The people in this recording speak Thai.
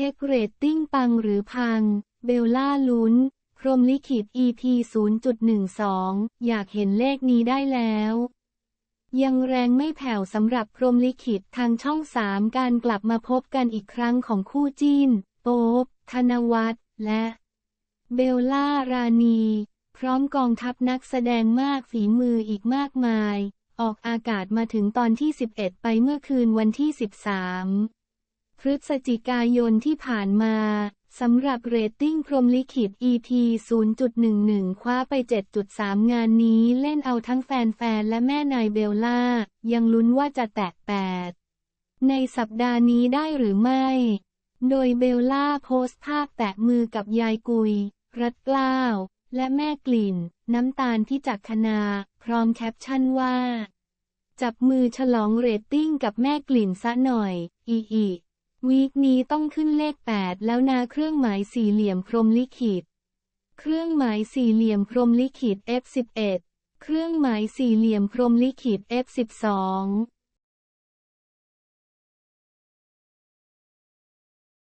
ช็คเรตติ้งปังหรือพัง เบลล่าลุ้น พรมลิขิต EP 0.12 อยากเห็นเลขนี้ได้แล้ว ยังแรงไม่แผ่วสำหรับพรมลิขิตทางช่องสามการกลับมาพบกันอีกครั้งของคู่จิ้น โป๊บธนวัฒน์และ เบลล่ารานีพร้อมกองทัพนักแสดงมากฝีมืออีกมากมาย ออกอากาศมาถึงตอนที่ 11 ไปเมื่อคืนวันที่ 13 พฤศจิกายนที่ผ่านมาสำหรับเรตติ้งพรมลิขิต EP 0.11 คว้าไป 7.3 งานนี้เล่นเอาทั้งแฟนๆ และแม่นายเบลล่า ยังลุ้นว่าจะแตะ8 ในสัปดาห์นี้ได้หรือไม่ โดยเบลล่าโพสต์ภาพแตะมือกับยายกุย รัดกล้าว และแม่กลิ่น น้ำตาลที่จักคณา พร้อมแคปชั่นว่า จับมือฉลองเรตติ้งกับแม่กลิ่นซะหน่อย อีอี วีคนี้ต้องขึ้นเลข 8 แล้วนาเครื่องหมายสี่เหลี่ยมพรมลิขิต เครื่องหมายสี่เหลี่ยมพรมลิขิต F11 เครื่องหมายสี่เหลี่ยมพรมลิขิต F12